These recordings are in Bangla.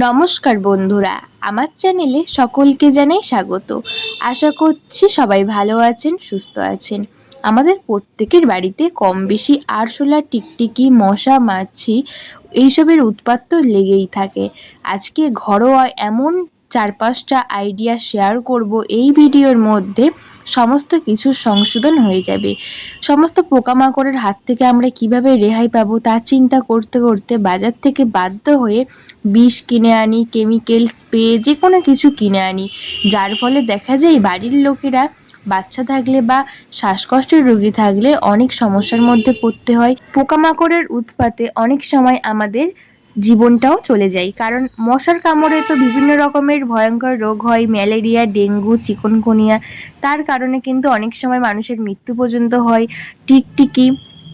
নমস্কার বন্ধুরা, আমার চ্যানেলে সকলকে জানাই স্বাগত। আশা করছি সবাই ভালো আছেন, সুস্থ আছেন। আমাদের প্রত্যেকের বাড়িতে কম বেশি আরশোলা, টিকটিকি, মশা, মাছি এইসবের উৎপাত তো লেগেই থাকে। আজকে ঘরোয়া এমন চার পাঁচটা আইডিয়া শেয়ার করব এই ভিডিওর মধ্যে, সমস্ত কিছু সংশোধন হয়ে যাবে। সমস্ত পোকামাকড়ের হাত থেকে আমরা কীভাবে রেহাই পাবো তা চিন্তা করতে করতে বাজার থেকে বাধ্য হয়ে বিষ কিনে আনি কেমিক্যাল স্প্রে যে কোনো কিছু কিনে আনি। যার ফলে দেখা যায় বাড়ির লোকেরা বাচ্চা থাকলে বা শ্বাসকষ্টের রোগী থাকলে অনেক সমস্যার মধ্যে পড়তে হয়। পোকামাকড়ের উৎপাতে অনেক সময় আমাদের জীবনটাও চলে যায়। কারণ মশার কামড়ে তো বিভিন্ন রকমের ভয়ঙ্কর রোগ হয়, ম্যালেরিয়া, ডেঙ্গু চিকনগুনিয়া তার কারণে কিন্তু অনেক সময় মানুষের মৃত্যু পর্যন্ত হয়। টিকটিকি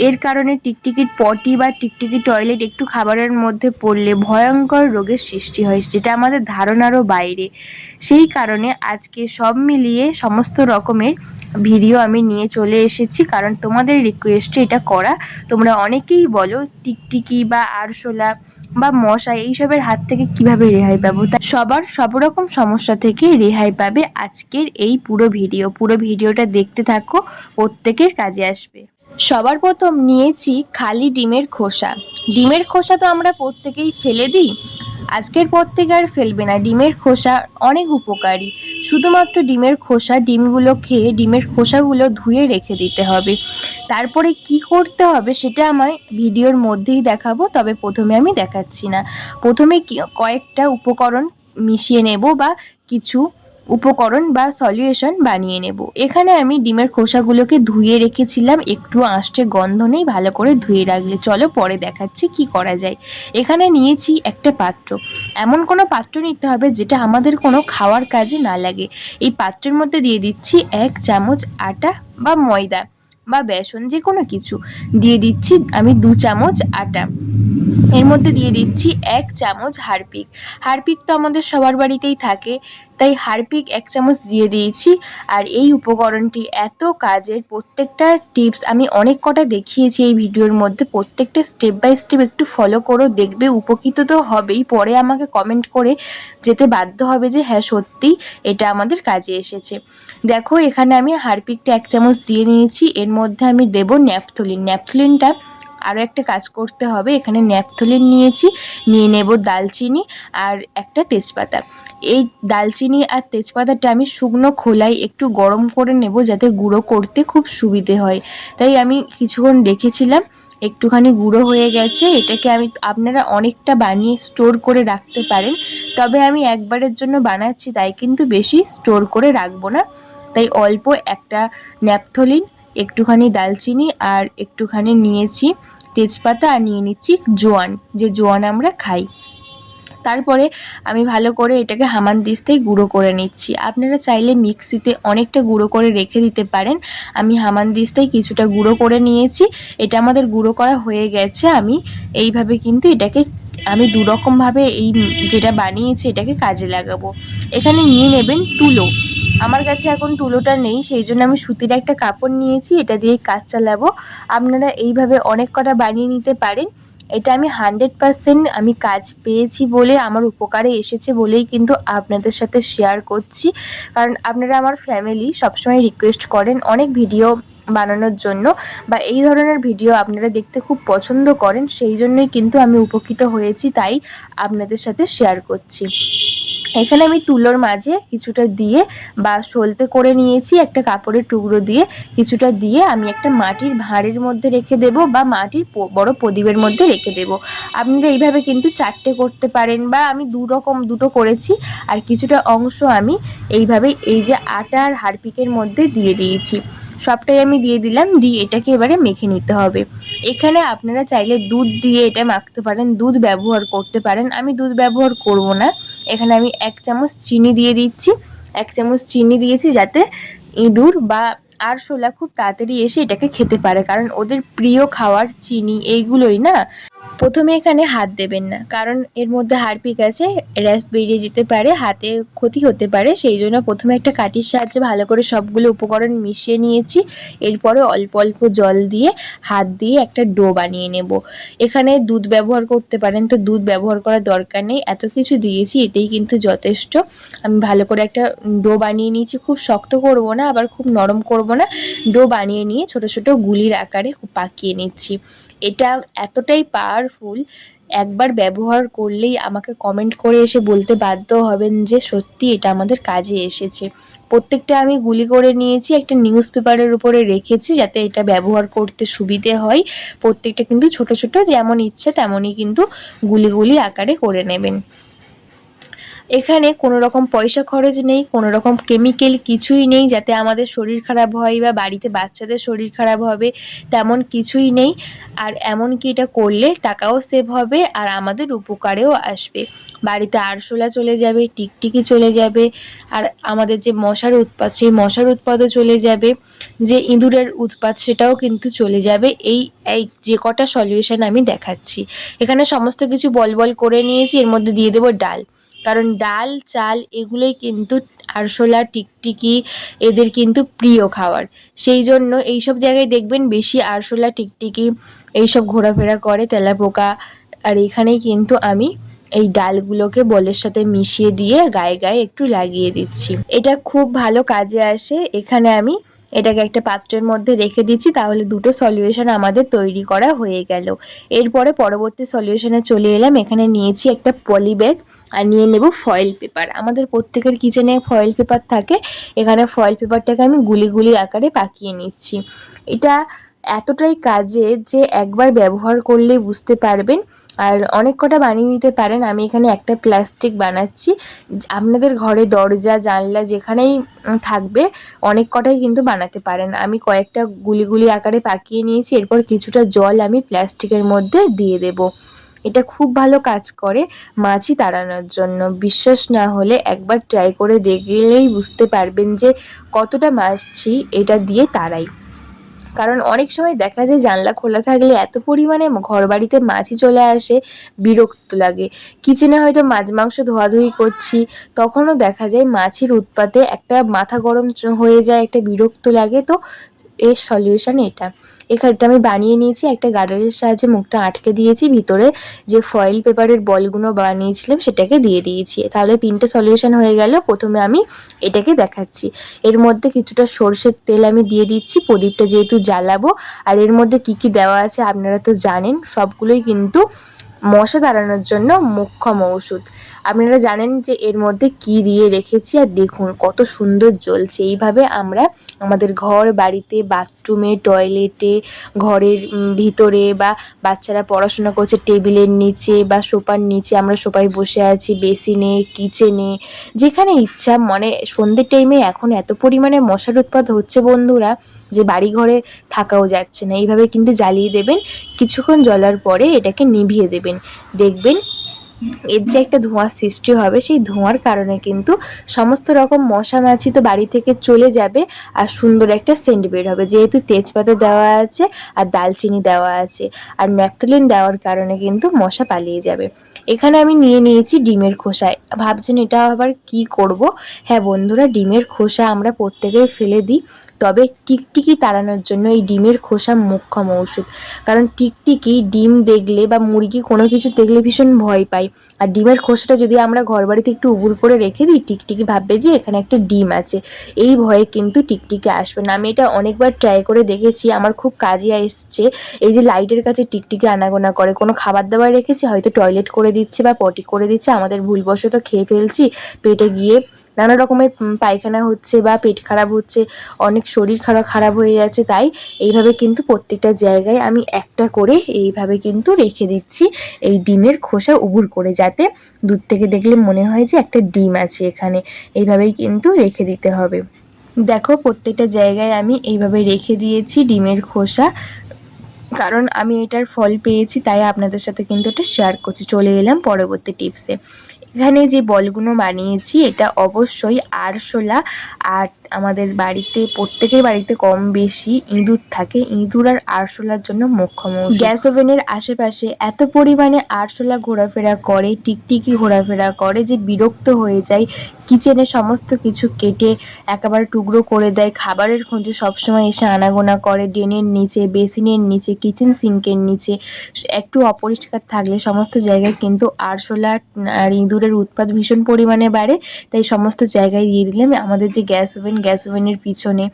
এর কারণে টিকটিকির পটি বা টিকটিকি টয়লেট একটু খাবারের মধ্যে পড়লে ভয়ঙ্কর রোগের সৃষ্টি হয়, যেটা আমাদের ধারণারও বাইরে। সেই কারণে আজকে সব মিলিয়ে সমস্ত রকমের ভিডিও আমি নিয়ে চলে এসেছি, কারণ তোমাদের রিকোয়েস্টে এটা করা। তোমরা অনেকেই বলো টিকটিকি বা আরশোলা বা মশা এইসবের হাত থেকে কীভাবে রেহাই পাবো? তা সবার সব রকম সমস্যা থেকে রেহাই পাবে আজকের এই পুরো ভিডিও। পুরো ভিডিওটা দেখতে থাকো, প্রত্যেকের কাজে আসবে। সবার প্রথম নিয়েছি খালি ডিমের খোসা। ডিমের খোসা তো আমরা প্রত্যেকেই ফেলে দিই। আজকের পর থেকে আর ফেলবে না। ডিমের খোসা অনেক উপকারী। শুধুমাত্র ডিমের খোসা, ডিমগুলো খেয়ে ডিমের খোসাগুলো ধুয়ে রেখে দিতে হবে। তারপরে কি করতে হবে সেটা আমার ভিডিওর মধ্যেই দেখাবো, তবে প্রথমে আমি দেখাচ্ছি না। প্রথমে কয়েকটা উপকরণ মিশিয়ে নেব বা কিছু উপকরণ বা সলিউশন বানিয়ে নেব। এখানে আমি ডিমের খোসাগুলোকে ধুয়ে রেখেছিলাম, একটু আঁশটে গন্ধ নেই, ভালো করে ধুয়ে রাখলে। চলো পরে দেখাচ্ছি কি করা যায়। এখানে নিয়েছি একটা পাত্র। এমন কোনো পাত্র নিতে হবে যেটা আমাদের কোনো খাওয়ার কাজে না লাগে। এই পাত্রের মধ্যে দিয়ে দিচ্ছি এক চামচ আটা বা ময়দা বা বেসন যে কোনো কিছু। দিয়ে দিচ্ছি আমি দু চামচ আটা। এর মধ্যে দিয়ে দিচ্ছি এক চামচ হারপিক হারপিক তো আমাদের সবার বাড়িতেই থাকে। তাই হারপিক এক চামচ দিয়ে দিয়েছি। আর এই উপকরণটি এত কাজের, প্রত্যেকটা টিপস আমি অনেক কটা দেখিয়েছি এই ভিডিওর মধ্যে। প্রত্যেকটা স্টেপ বাই স্টেপ একটু ফলো করো, দেখবে উপকৃত তো হবেই। পরে আমাকে কমেন্ট করে যেতে বাধ্য হবে যে হ্যাঁ সত্যি এটা আমাদের কাজে এসেছে। দেখো, এখানে আমি হারপিকটা এক চামচ দিয়ে নিয়েছি। এর মধ্যে আমি দেব ন্যাপথলিন। ন্যাপথলিনটা আরও একটা কাজ করতে হবে। এখানে ন্যাপথলিন নিয়েছি, নিয়ে নেব দালচিনি আর একটা তেজপাতা। এই দালচিনি আর তেজপাতাটা আমি শুকনো খোলায় একটু গরম করে নেব যাতে গুঁড়ো করতে খুব সুবিধে হয়। তাই আমি কিছুক্ষণ রেখেছিলাম, একটুখানি গুঁড়ো হয়ে গেছে। এটাকে আমি, আপনারা অনেকটা বানিয়ে স্টোর করে রাখতে পারেন। তবে আমি একবারের জন্য বানাচ্ছি, তাই কিন্তু বেশি স্টোর করে রাখব না। তাই অল্প একটা ন্যাপথলিন, একটুখানি দালচিনি আর একটুখানি নিয়েছি তেজপাতা, আর নিয়ে নিচ্ছি জোয়ান, যে জোয়ান আমরা খাই। তারপরে আমি ভালো করে এটাকে হামান দিস্তেই গুঁড়ো করে নিচ্ছি। আপনারা চাইলে মিক্সিতে অনেকটা গুঁড়ো করে রেখে দিতে পারেন। আমি হামান দিস্তেই কিছুটা গুঁড়ো করে নিয়েছি। এটা আমাদের গুঁড়ো করা হয়ে গেছে। আমি এইভাবে কিন্তু এটাকে আমি দুরকমভাবে এই যেটা বানিয়েছি এটাকে কাজে লাগাবো। এখানে নিয়ে নেবেন তুলো। আমার কাছে এখন তুলোটা নেই, সেই জন্য আমি সুতির একটা কাপড় নিয়েছি। এটা দিয়ে কাজ চালাবো। আপনারা এইভাবে অনেক কটা বানিয়ে নিতে পারেন। এটা আমি হান্ড্রেড পারসেন্ট আমি কাজ পেয়েছি বলে, আমার উপকারে এসেছে বলেই কিন্তু আপনাদের সাথে শেয়ার করছি। কারণ আপনারা আমার ফ্যামিলি সবসময় রিকোয়েস্ট করেন অনেক ভিডিও বানানোর জন্য বা এই ধরনের ভিডিও আপনারা দেখতে খুব পছন্দ করেন, সেই জন্যই কিন্তু আমি উপকৃত হয়েছি, তাই আপনাদের সাথে শেয়ার করছি। এখানে আমি তুলোর মাঝে কিছুটা দিয়ে বা সলতে করে নিয়েছি একটা কাপড়ের টুকরো দিয়ে। কিছুটা দিয়ে আমি একটা মাটির ভাঁড়ের মধ্যে রেখে দেব বা মাটির বড় প্রদীপের মধ্যে রেখে দেব। আপনারা এইভাবে কিন্তু চারটে করতে পারেন বা আমি দু রকম, দুটো করেছি। আর কিছুটা অংশ আমি এইভাবে এই যে আটা আর হারপিকের মধ্যে দিয়ে দিয়েছি। সবটাই আমি দিয়ে দিলাম, দিয়ে এটাকে এবারে মেখে নিতে হবে। এখানে আপনারা চাইলে দুধ দিয়ে এটা মাখতে পারেন, দুধ ব্যবহার করতে পারেন। আমি দুধ ব্যবহার করব না। এখানে আমি এক চামচ চিনি দিয়ে দিচ্ছি। এক চামচ চিনি দিয়েছি যাতে ইঁদুর বা আরশোলা খুব তাড়াতাড়ি এসে এটাকে খেতে পারে। কারণ ওদের প্রিয় খাওয়ার চিনি এইগুলোই না? প্রথমে এখানে হাত দেবেন না, কারণ এর মধ্যে হারপিক আছে, র্যাশ বেরিয়ে যেতে পারে, হাতে ক্ষতি হতে পারে, সেই জন্য প্রথমে একটা কাঠির সাহায্যে ভালো করে সবগুলো উপকরণ মিশিয়ে নিয়েছি, এরপরে অল্প অল্প জল দিয়ে হাত দিয়ে একটা ডো বানিয়ে নেব। এখানে দুধ ব্যবহার করতে পারেন, তো দুধ ব্যবহার করার দরকার নেই, এত কিছু দিয়েছি, এতেই কিন্তু যথেষ্ট। আমি ভালো করে একটা ডো বানিয়ে নিয়েছি, খুব শক্ত করব না, আবার খুব নরম করব না, ডো বানিয়ে নিয়ে ছোট ছোট গুলির আকারে পাকিয়ে নিচ্ছি। এটা এতটাই পাওয়ারফুল একবার ব্যবহার করলেই আমাকে কমেন্ট করে এসে বলতে বাধ্য হবেন যে সত্যি এটা আমাদের কাজে এসেছে। প্রত্যেকটা আমি গুলি করে নিয়েছি, একটা নিউজ পেপারের উপরে রেখেছি যাতে এটা ব্যবহার করতে সুবিধে হয়। প্রত্যেকটা কিন্তু ছোট ছোট, যেমন ইচ্ছে তেমনই কিন্তু গুলি গুলি আকারে করে নেবেন। এখানে কোনো রকম পয়সা খরচ নেই, কোনো রকম কেমিক্যাল কিছুই নেই যাতে আমাদের শরীর খারাপ হয় বা বাড়িতে বাচ্চাদের শরীর খারাপ হবে তেমন কিছুই নেই। আর এমনকি এটা করলে টাকাও সেভ হবে আর আমাদের উপকারেও আসবে। বাড়িতে আরশোলা চলে যাবে, টিকটিকি চলে যাবে, আর আমাদের যে মশার উৎপাত, সেই মশার উৎপাদও চলে যাবে, যে ইঁদুরের উৎপাত সেটাও কিন্তু চলে যাবে। এই এই যে কটা সলিউশন আমি দেখাচ্ছি। এখানে সমস্ত কিছু বল বল করে নিয়েছি, এর মধ্যে দিয়ে দেবো ডাল। কারণ ডাল, চাল এগুলোই কিন্তু আরশোলা, টিকটিকি এদের কিন্তু প্রিয় খাবার। সেই জন্য এইসব জায়গায় দেখবেন বেশি আরশোলা, টিকটিকি এইসব ঘোরাফেরা করে তেলাপোকা। আর এখানেই কিন্তু আমি এই ডালগুলোকে বলের সাথে মিশিয়ে দিয়ে গায়ে গায়ে একটু লাগিয়ে দিচ্ছি। এটা খুব ভালো কাজে আসে। এখানে আমি এটাকে একটা পাত্রের মধ্যে রেখে দিচ্ছি, তাহলে দুটো সলিউশন আমাদের তৈরি করা হয়ে গেল। এরপরে পরবর্তী সলিউশনে চলে এলাম, এখানে নিয়েছি একটা পলি ব্যাগ আর নিয়ে নেব ফয়েল পেপার আমাদের প্রত্যেকের কিচেনে ফয়েল পেপার থাকে, এখানে ফয়েল পেপারটাকে আমি গুলি গুলি আকারে পাকিয়ে নিচ্ছি। এটা এতটাই কাজে যে একবার ব্যবহার করলেই বুঝতে পারবেন। আর অনেক কটা বানিয়ে নিতে পারেন। আমি এখানে একটা প্লাস্টিক বানাচ্ছি। আপনাদের ঘরে দরজা, জানলা যেখানেই থাকবে, অনেক কটাই কিন্তু বানাতে পারেন। আমি কয়েকটা গুলি গুলি আকারে পাকিয়ে নিয়েছি। এরপর কিছুটা জল আমি প্লাস্টিকের মধ্যে দিয়ে দেব। এটা খুব ভালো কাজ করে মাছি তাড়ানোর জন্য। বিশ্বাস না হলে একবার ট্রাই করে দেখলেই বুঝতে পারবেন যে কতটা মাছি এটা দিয়ে তাড়াই। কারণ অনেক সময় দেখা যায় জানলা খোলা থাকলে এত পরিমাণে ঘর বাড়িতে মাছি চলে আসে, বিরক্ত লাগে। কিচেনে হয়তো মাছ, মাংস ধোয়াধুয়ি করছি, তখনও দেখা যায় মাছির উৎপাতে একটা মাথা গরম হয়ে যায়, একটা বিরক্ত লাগে। তো এর সলিউশন এটা। এখানটা আমি বানিয়ে নিয়েছি। একটা গার্ডারের সাহায্যে মুখটা আটকে দিয়েছি। ভিতরে যে ফয়েল পেপারের বলগুলো বানিয়েছিলাম, সেটাকে দিয়ে দিয়েছি। তাহলে তিনটে সলিউশন হয়ে গেল। প্রথমে আমি এটাকে দেখাচ্ছি। এর মধ্যে কিছুটা সর্ষের তেল আমি দিয়ে দিচ্ছি। প্রদীপটা যেহেতু জ্বালাবো। আর এর মধ্যে কি কি দেওয়া আছে আপনারা তো জানেন। সবগুলোই কিন্তু মশা তাড়ানোর জন্য মোক্ষম ওষুধ আপনারা জানেন যে এর মধ্যে কি দিয়ে রেখেছি আর দেখুন কত সুন্দর জ্বলছে। এইভাবে আমরা আমাদের ঘর, বাড়িতে, বাথরুমে, টয়লেটে, ঘরের ভিতরে বা বাচ্চারা পড়াশোনা করছে, টেবিলের নিচে বা সোফার নিচে আমরা সবাই বসে আছি, বেসিনে, কিচেনে, যেখানে ইচ্ছা। মানে সন্ধ্যের টাইমে এখন এত পরিমাণে মশার উৎপাদ হচ্ছে বন্ধুরা যে বাড়ি ঘরে থাকাও যাচ্ছে না। এইভাবে কিন্তু জ্বালিয়ে দেবেন। কিছুক্ষণ জ্বলার পরে এটাকে নিভিয়ে দেবেন। দেখবেন এর যে একটা ধোঁয়ার সৃষ্টি হবে, সেই ধোঁয়ার কারণে কিন্তু সমস্ত রকম মশা মাছি তো বাড়ি থেকে চলে যাবে আর সুন্দর একটা সেন্ট বের হবে। যেহেতু তেজপাতা দেওয়া আছে আর দালচিনি দেওয়া আছে আর ন্যাপথলিন দেওয়ার কারণে কিন্তু মশা পালিয়ে যাবে। এখানে আমি নিয়ে নিয়েছি ডিমের খোসায় ভাবছেন এটা আবার কি করব? হ্যাঁ বন্ধুরা, ডিমের খোসা আমরা প্রত্যেকেই ফেলে দিই। তবে টিকটিকি তাড়ানোর জন্য এই ডিমের খোসা মোক্ষম ঔষধ। কারণ টিকটিকি ডিম দেখলে বা মুরগি কোনো কিছু দেখলে ভীষণ ভয় পায়। আর ডিমের খোসাটা যদি আমরা ঘর বাড়িতে একটু উবুর করে রেখে দিই, টিকটিকি ভাববে যে এখানে একটা ডিম আছে। এই ভয়ে কিন্তু টিকটিকি আসবে না। আমি এটা অনেকবার ট্রাই করে দেখেছি। আমার খুব কাজে এসছে। এই যে লাইটের কাছে টিকটিকি আনাগোনা করে। কোনো খাবার দাবার রেখেছি, হয়তো টয়লেট করে দিচ্ছে বা পটি করে দিচ্ছে। আমাদের ভুলবশত খেয়ে ফেলছি। পেটে গিয়ে নানা রকমের পায়খানা হচ্ছে বা পেট খারাপ হচ্ছে, অনেক শরীর খারাপ খারাপ হয়ে যাচ্ছে, তাই এইভাবে কিন্তু প্রত্যেকটা জায়গায় আমি একটা করে এইভাবে কিন্তু রেখে দিচ্ছি এই ডিমের খোসা উবুর করে, যাতে দূর থেকে দেখলে মনে হয় যে একটা ডিম আছে এখানে, এইভাবেই কিন্তু রেখে দিতে হবে। দেখো প্রত্যেকটা জায়গায় আমি এইভাবে রেখে দিয়েছি ডিমের খোসা, কারণ আমি এটার ফল পেয়েছি, তাই আপনাদের সাথে কিন্তু এটা শেয়ার করছি। চলে এলাম পরবর্তী টিপসে এখানে যে বলগুলো বানিয়েছি এটা অবশ্যই আরশোলা আর আমাদের বাড়িতে, প্রত্যেকের বাড়িতে কম বেশি ইঁদুর থাকে। ইঁদুর আর আরশোলার জন্য মোক্ষম গ্যাস ওভেনের আশেপাশে এত পরিমাণে আরশোলা ঘোরাফেরা করে, টিকটিকি ঘোরাফেরা করে যে বিরক্ত হয়ে যায়। কিচেনে সমস্ত কিছু কেটে একেবারে টুকরো করে দেয়। খাবারের খোঁজে সবসময় এসে আনাগোনা করে। ড্রেনের নিচে, বেসিনের নিচে, কিচেন সিঙ্কের নিচে। একটু অপরিষ্কার থাকলে সমস্ত জায়গায় কিন্তু আরশোলা আর ইঁদুরের উৎপাত ভীষণ পরিমাণে বাড়ে। তাই সমস্ত জায়গায় দিয়ে দিলে আমাদের যে গ্যাস ওভেন গ্যাস ওভেনের পিছনে।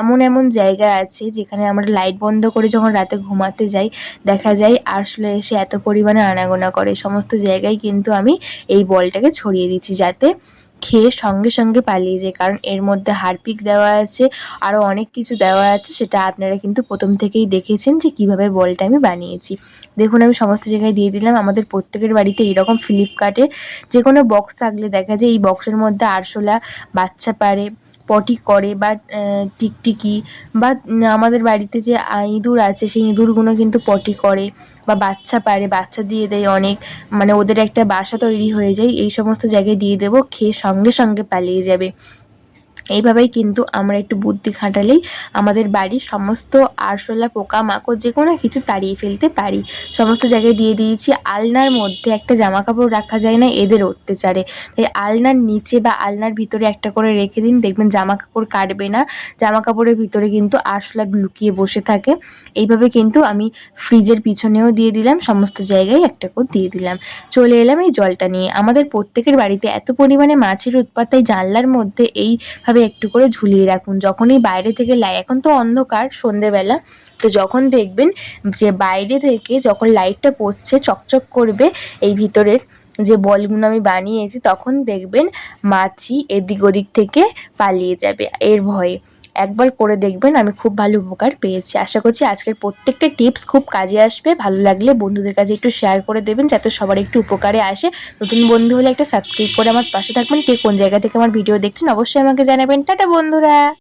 এমন এমন জায়গা আছে যেখানে আমরা লাইট বন্ধ করে যখন রাতে ঘুমাতে যাই, দেখা যায় আরশোলা এসে এত পরিমাণে আনাগোনা করে। সমস্ত জায়গায় কিন্তু আমি এই বলটাকে ছড়িয়ে দিচ্ছি যাতে খেয়ে সঙ্গে সঙ্গে পালিয়ে যায়। কারণ এর মধ্যে হারপিক দেওয়া আছে আরও অনেক কিছু দেওয়া আছে, সেটা আপনারা কিন্তু প্রথম থেকেই দেখেছেন যে কীভাবে বলটা আমি বানিয়েছি। দেখুন, আমি সমস্ত জায়গায় দিয়ে দিলাম। আমাদের প্রত্যেকের বাড়িতে এইরকম ফ্লিপকার্টে যে কোনো বক্স থাকলে দেখা যায় এই বক্সের মধ্যে আরশোলা বাচ্চা পারে পটি করে বা টিকটিকি বা আমাদের বাড়িতে যে ইঁদুর আছে, সেই ইঁদুরগুলো কিন্তু পটি করে বা বাচ্চা পারে, বাচ্চা দিয়ে দেয় অনেক মানে ওদের একটা বাসা তৈরি হয়ে যায়, এই সমস্ত জায়গায় দিয়ে দেবো, খেয়ে সঙ্গে সঙ্গে পালিয়ে যাবে। এইভাবেই কিন্তু আমরা একটু বুদ্ধি খাটালেই আমাদের বাড়ির সমস্ত আরশোলা, পোকামাকড় যে কোনো কিছু তাড়িয়ে ফেলতে পারি। সমস্ত জায়গায় দিয়ে দিয়েছি। আলনার মধ্যে একটা জামা কাপড় রাখা যায় না, এদের অত্যাচারে। তাই আলনার নিচে বা আলনার ভিতরে একটা করে রেখে দিন। দেখবেন জামা কাপড় কাটবে না। জামা কাপড়ের ভিতরে কিন্তু আরশোলা লুকিয়ে বসে থাকে। এইভাবে কিন্তু আমি ফ্রিজের পিছনেও দিয়ে দিলাম, সমস্ত জায়গায় একটা করে দিয়ে দিলাম। চলে এলাম এই জলটা নিয়ে। আমাদের প্রত্যেকের বাড়িতে এত পরিমাণে মাছের উৎপাত, তাই জানলার মধ্যে এইভাবে একটু করে ঝুলিয়ে রাখুন। যখনই বাইরে থেকে লাই এখন তো অন্ধকার সন্ধেবেলা, তো যখন দেখবেন যে বাইরে থেকে যখন লাইটটা পড়ছে, চকচক করবে এই ভিতরের যে বলগুলো আমি বানিয়েছি, তখন দেখবেন মাছি এদিক ওদিক থেকে পালিয়ে যাবে এর ভয়ে। একবার করে দেখবেন, আমি খুব ভালো উপকার পেয়েছি। আশা করছি আজকের প্রত্যেকটা টিপস খুব কাজে আসবে। ভালো লাগলে বন্ধুদের কাছে একটু শেয়ার করে দেবেন, যাতে সবার একটু উপকারে আসে। নতুন বন্ধু হলে একটা সাবস্ক্রাইব করে আমার পাশে থাকবেন। কে কোন জায়গা থেকে আমার ভিডিও দেখছেন, অবশ্যই আমাকে জানাবেন। টাটা বন্ধুরা!